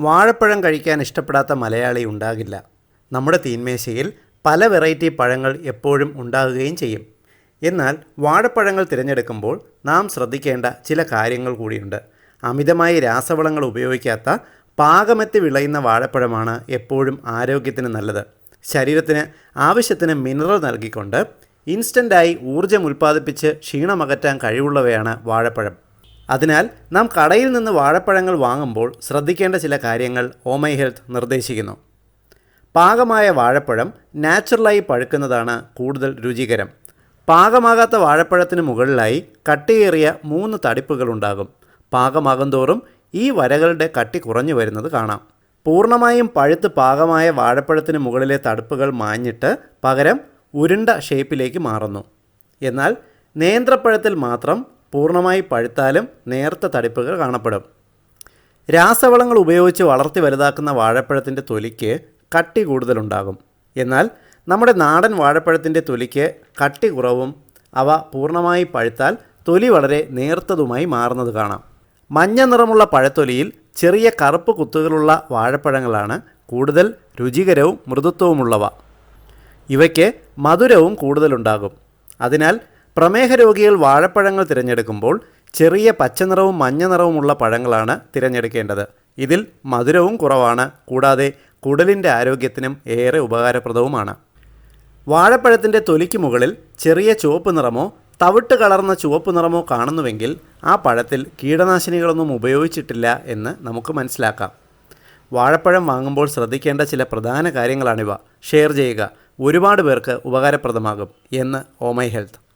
വാഴപ്പഴം കഴിക്കാൻ ഇഷ്ടപ്പെടാത്ത മലയാളി ഉണ്ടാകില്ല. നമ്മുടെ തീന്മേശയിൽ പല വെറൈറ്റി പഴങ്ങൾ എപ്പോഴും ഉണ്ടാകുകയും ചെയ്യും. എന്നാൽ വാഴപ്പഴങ്ങൾ തിരഞ്ഞെടുക്കുമ്പോൾ നാം ശ്രദ്ധിക്കേണ്ട ചില കാര്യങ്ങൾ കൂടിയുണ്ട്. അമിതമായി രാസവളങ്ങൾ ഉപയോഗിക്കാത്ത പാകമെത്തി വിളയുന്ന വാഴപ്പഴമാണ് എപ്പോഴും ആരോഗ്യത്തിന് നല്ലത്. ശരീരത്തിന് ആവശ്യത്തിന് മിനറൽ നൽകിക്കൊണ്ട് ഇൻസ്റ്റന്റായി ഊർജം ഉൽപ്പാദിപ്പിച്ച് ക്ഷീണമകറ്റാൻ കഴിവുള്ളവയാണ് വാഴപ്പഴം. അതിനാൽ നാം കടയിൽ നിന്ന് വാഴപ്പഴങ്ങൾ വാങ്ങുമ്പോൾ ശ്രദ്ധിക്കേണ്ട ചില കാര്യങ്ങൾ ഓമൈ ഹെൽത്ത് നിർദ്ദേശിക്കുന്നു. പാകമായ വാഴപ്പഴം നാച്ചുറലായി പഴുക്കുന്നതാണ് കൂടുതൽ രുചികരം. പാകമാകാത്ത വാഴപ്പഴത്തിന് മുകളിലായി കട്ടിയേറിയ മൂന്ന് തടിപ്പുകളുണ്ടാകും പാകമാകും തോറും ഈ വരകളുടെ കട്ടി കുറഞ്ഞു വരുന്നത് കാണാം. പൂർണമായും പഴുത്ത് പാകമായ വാഴപ്പഴത്തിന് മുകളിലെ തടുപ്പുകൾ മാഞ്ഞിട്ട് പകരം ഉരുണ്ട ഷേപ്പിലേക്ക് മാറുന്നു. എന്നാൽ നേന്ത്രപ്പഴത്തിൽ മാത്രം പൂർണമായി പഴുത്താലും നേർത്ത തടിപ്പുകൾ കാണപ്പെടും. രാസവളങ്ങൾ ഉപയോഗിച്ച് വളർത്തി വലുതാക്കുന്ന വാഴപ്പഴത്തിന്റെ തൊലിക്ക് കട്ടി കൂടുതലുണ്ടാകും. എന്നാൽ നമ്മുടെ നാടൻ വാഴപ്പഴത്തിന്റെ തൊലിക്ക് കട്ടി കുറവും അവ പൂർണമായി പഴുത്താൽ തൊലി വളരെ നേർത്തതുമായി മാറുന്നത് കാണാം. മഞ്ഞ നിറമുള്ള പഴത്തൊലിയിൽ ചെറിയ കറുപ്പ് കുത്തുകളുള്ള വാഴപ്പഴങ്ങളാണ് കൂടുതൽ രുചികരവും മൃദുത്വവുമുള്ളവ. ഇവയ്ക്ക് മധുരവും കൂടുതലുണ്ടാകും. അതിനാൽ പ്രമേഹ രോഗികൾ വാഴപ്പഴങ്ങൾ തിരഞ്ഞെടുക്കുമ്പോൾ ചെറിയ പച്ചനിറവും മഞ്ഞ നിറവുമുള്ള പഴങ്ങളാണ് തിരഞ്ഞെടുക്കേണ്ടത്. ഇതിൽ മധുരവും കുറവാണ്. കൂടാതെ കുടലിന്റെ ആരോഗ്യത്തിനും ഏറെ ഉപകാരപ്രദവുമാണ്. വാഴപ്പഴത്തിന്റെ തൊലിക്ക് മുകളിൽ ചെറിയ ചുവപ്പ് നിറമോ തവിട്ട് കളർന്ന ചുവപ്പ് നിറമോ കാണുന്നുവെങ്കിൽ ആ പഴത്തിൽ കീടനാശിനികളൊന്നും ഉപയോഗിച്ചിട്ടില്ല എന്ന് നമുക്ക് മനസ്സിലാക്കാം. വാഴപ്പഴം വാങ്ങുമ്പോൾ ശ്രദ്ധിക്കേണ്ട ചില പ്രധാന കാര്യങ്ങളാണിവ. ഷെയർ ചെയ്യുക. ഒരുപാട് പേർക്ക് ഉപകാരപ്രദമാകും എന്ന് ഓമൈ ഹെൽത്ത്.